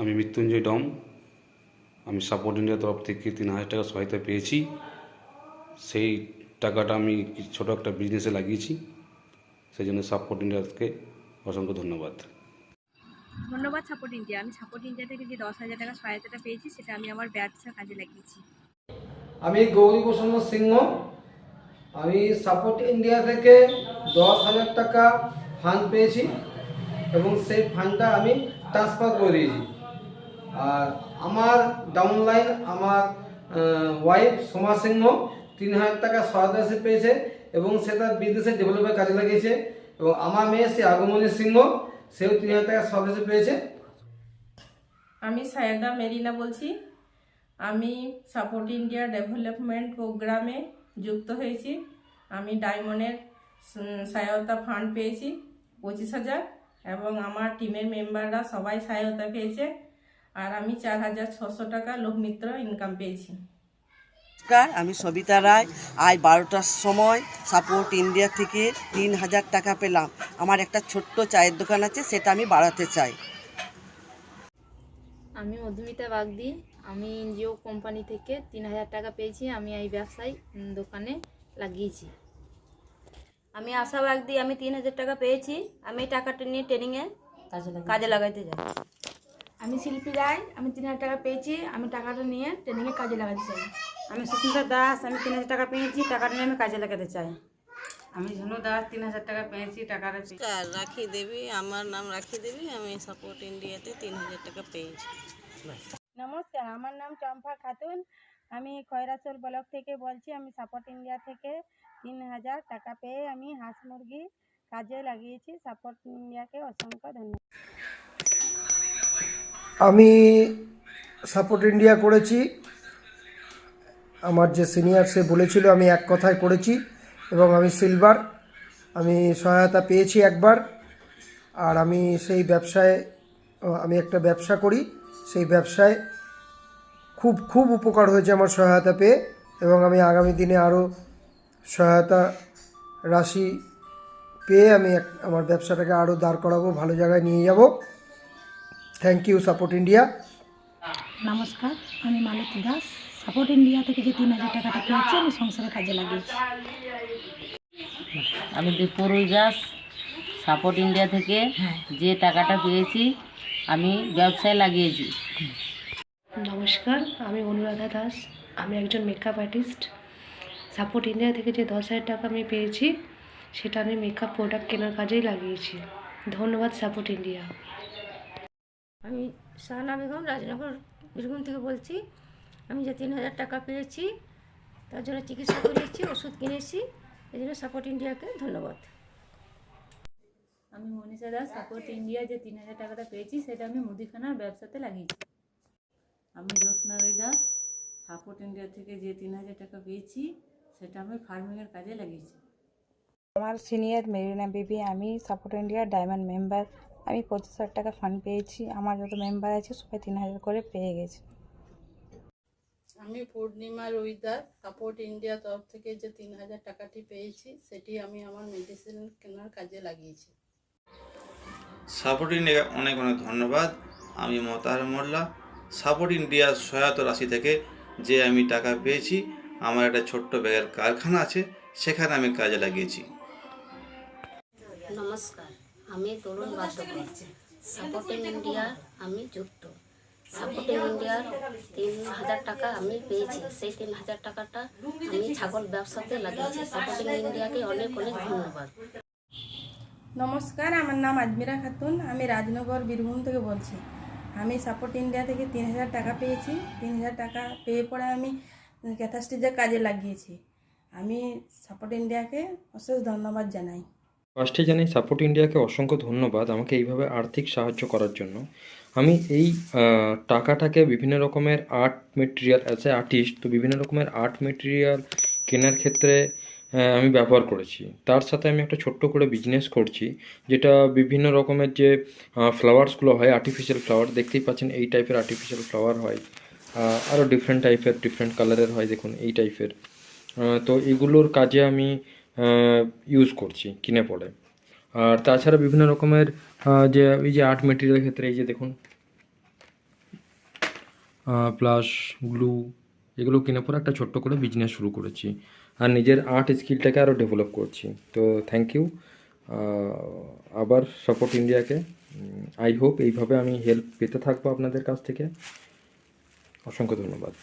আমি মৃত্যুঞ্জয় ডম। আমি সাপোর্ট ইন্ডিয়ার তরফ থেকে তিন হাজার টাকা সহায়তা পেয়েছি। সেই টাকাটা আমি ছোটো একটা বিজনেসে লাগিয়েছি। সেই জন্য সাপোর্ট ইন্ডিয়াকে অসংখ্য ধন্যবাদ। ধন্যবাদ সাপোর্ট ইন্ডিয়া আমি সাপোর্ট ইন্ডিয়া থেকে যে দশ হাজার টাকা সহায়তাটা পেয়েছি সেটা আমি আমার ব্যবসা কাজে লাগিয়েছি। আমি গৌরী প্রসন্ন সিংহ। আমি সাপোর্ট ইন্ডিয়া থেকে দশ হাজার টাকা ফান্ড পেয়েছি এবং সেই ফান্ডটা আমি ট্রান্সফার করে দিয়েছি। আর আমার ডাউনলাইন আমার ওয়াইফ সোমা সিংহ, তিন হাজার টাকা সহায়তা পেয়েছে এবং সে তার বিদেশে ডেভেলপের কাজে লাগিয়েছে। এবং আমার মেয়ে সে আগমনী সিংহ, সেও তিন হাজার টাকা সহায়তা পেয়েছে। আমি সায়দা মেরিনা বলছি। আমি সাপোর্ট ইন্ডিয়া ডেভেলপমেন্ট প্রোগ্রামে যুক্ত হয়েছি। আমি ডায়মন্ডের সহায়তা ফান্ড পেয়েছি পঁচিশ হাজার এবং আমার টিমের মেম্বাররা সবাই সহায়তা পেয়েছে আর আমি চার হাজার ছশো টাকা লোকমিত্র ইনকাম পেয়েছি। নমস্কার আমি সবিতা রায়। আজ বারোটার সময় সাপোর্ট ইন্ডিয়া থেকে তিন হাজার টাকা পেলাম। আমার একটা ছোট্ট চায়ের দোকান আছে সেটা আমি বাড়াতে চাই। আমি মধুমিতা বাগদি। আমি এনজিও কোম্পানি থেকে তিন হাজার টাকা পেয়েছি। আমি এই ব্যবসায় দোকানে লাগিয়েছি। আমি আশা বাগদি আমি তিন হাজার টাকা পেয়েছি। আমি এই টাকাটা নিয়ে ট্রেনিংয়ে কাজে লাগাইতে যাই আমি শিল্পী রায় আমি তিন হাজার টাকা পেয়েছি আমি টাকাটা নিয়ে ট্রেনিংয়ে কাজে লাগাতে চাই। আমি সুস্মিতা দাস আমি তিন হাজার টাকা পেয়েছি টাকাটা নিয়ে আমি কাজে লাগাতে চাই। আমি ঝুনু দাস তিন হাজার টাকা পেয়েছি টাকাটা নমস্কার রাখি দেবী আমার নাম রাখি দেবী আমি সাপোর্ট ইন্ডিয়াতে তিন হাজার টাকা পেয়েছি। নমস্কার আমার নাম চম্পা খাতুন। আমি খয়রাচল ব্লক থেকে বলছি আমি সাপোর্ট ইন্ডিয়া থেকে তিন হাজার টাকা পেয়ে আমি হাঁস মুরগি কাজে লাগিয়েছি। সাপোর্ট ইন্ডিয়াকে অসংখ্য ধন্যবাদ। আমি সাপোর্ট ইন্ডিয়া করেছি। আমার যে সিনিয়র সে বলেছিল আমি এক কথায় করেছি এবং আমি সিলভার, আমি সহায়তা পেয়েছি একবার। আর আমি সেই ব্যবসায়, আমি একটা ব্যবসা করি, সেই ব্যবসায় খুব খুব উপকার হয়েছে আমার সহায়তা পেয়ে এবং আমি আগামী দিনে আরও সহায়তা রাশি পেয়ে আমি আমার ব্যবসাটাকে আরও দাঁড় করাবো, ভালো জায়গায় নিয়ে যাব। থ্যাংক ইউ সাপোর্ট ইন্ডিয়া নমস্কার আমি মালতী দাস। সাপোর্ট ইন্ডিয়া থেকে যে তিন হাজার টাকাটা পেয়েছি আমি সংসারে কাজে লাগিয়েছি। আমি দীপুরুই দাস সাপোর্ট ইন্ডিয়া থেকে যে টাকাটা পেয়েছি আমি ব্যবসায় লাগিয়েছি। নমস্কার আমি অনুরাধা দাস। আমি একজন মেকআপ আর্টিস্ট সাপোর্ট ইন্ডিয়া থেকে যে দশ হাজার টাকা আমি পেয়েছি সেটা আমি মেকআপ প্রোডাক্ট কেনার কাজেই লাগিয়েছি। ধন্যবাদ সাপোর্ট ইন্ডিয়া আমি শাহানা বেগম রাজনগর বীরভূম থেকে বলছি আমি যে তিন হাজার টাকা পেয়েছি তার জন্য চিকিৎসা করিয়েছি ওষুধ কিনেছি এই জন্য সাপোর্ট ইন্ডিয়াকে ধন্যবাদ। আমি মনীষা দাস সাপোর্ট ইন্ডিয়া যে তিন হাজার টাকাটা পেয়েছি সেটা আমি মুদিখানার ব্যবসাতে লাগিয়েছি। আমি জ্যোৎস্নারী দাস সাপোর্ট ইন্ডিয়া থেকে যে তিন হাজার টাকা পেয়েছি সেটা আমি ফার্মিংয়ের কাজে লাগিয়েছি। আমার সিনিয়র মেরিনা বিবি আমি সাপোর্ট ইন্ডিয়ার ডায়মন্ড মেম্বার আমি পঁচিশ হাজার টাকা ফান্ড পেয়েছি আমার যত মেম্বার আছে সবাই তিন হাজার করে পেয়ে গেছে। আমি পূর্ণিমা রুইদার সাপোর্ট ইন্ডিয়া তরফ থেকে যে তিন হাজার টাকাটি পেয়েছি সেটি আমি আমার মেডিসিন কেনার কাজে লাগিয়েছি। সাপোর্ট ইন্ডিয়া অনেক অনেক ধন্যবাদ। আমি মতার মোল্লা। সাপোর্ট ইন্ডিয়ার সহায়তা রাশি থেকে যে আমি টাকা পেয়েছি আমার একটা ছোট্ট ব্যাগের কারখানা আছে সেখানে আমি কাজে লাগিয়েছি। নমস্কার। আমি তরুণ বাদ্যকর সাপোর্টিং ইন্ডিয়া আমি যুক্ত। সাপোর্টিং ইন্ডিয়ার তিন হাজার টাকা আমি পেয়েছি। সেই তিন হাজার টাকাটা আমি ছাগল ব্যবসাতে লাগিয়েছি। সাপোর্টিং ইন্ডিয়াকে অনেক অনেক ধন্যবাদ। নমস্কার আমার নাম আজমিরা খাতুন। আমি রাজনগর বীরভূম থেকে বলছি। আমি সাপোর্ট ইন্ডিয়া থেকে তিন হাজার টাকা পেয়েছি। তিন হাজার টাকা পেয়ে পরে আমি ক্যাথাস্টিজের কাজে লাগিয়েছি। আমি সাপোর্ট ইন্ডিয়াকে অশেষ ধন্যবাদ জানাই। ফার্স্টে জানাই, সাপোর্ট ইন্ডিয়াকে অসংখ্য ধন্যবাদ আমাকে এইভাবে আর্থিক সাহায্য করার জন্য। আমি এই টাকাটাকে বিভিন্ন রকমের art material, as a artist, তো বিভিন্ন রকমের আর্ট মেটেরিয়াল কেনার ক্ষেত্রে আমি ব্যবহার করেছি। তার সাথে আমি একটা ছোট্ট করে বিজনেস করছি, যেটা বিভিন্ন রকমের যে ফ্লাওয়ার্সগুলো হয় আর্টিফিশিয়াল ফ্লাওয়ার দেখতেই পাচ্ছেন এই টাইপের আর্টিফিশিয়াল ফ্লাওয়ার হয়। আরও ডিফারেন্ট টাইপের ডিফারেন্ট কালারের হয়, দেখুন, এই টাইপের তো এগুলোর কাজে আমি ইউজ করছি, কিনে পড়ে আর তাছাড়া বিভিন্ন রকমের যে, এই যে আর্ট মেটেরিয়ালের ক্ষেত্রে এই যে দেখুন প্লাস গ্লু এগুলো কিনে পরে একটা ছোট্ট করে বিজনেস শুরু করেছি। আর নিজের আর্ট স্কিলটাকে আরও ডেভেলপ করছি। তো থ্যাংক ইউ আবার সাপোর্ট ইন্ডিয়াকে। আই হোপ এইভাবে আমি হেল্প পেতে থাকব আপনাদের কাছ থেকে। অসংখ্য ধন্যবাদ।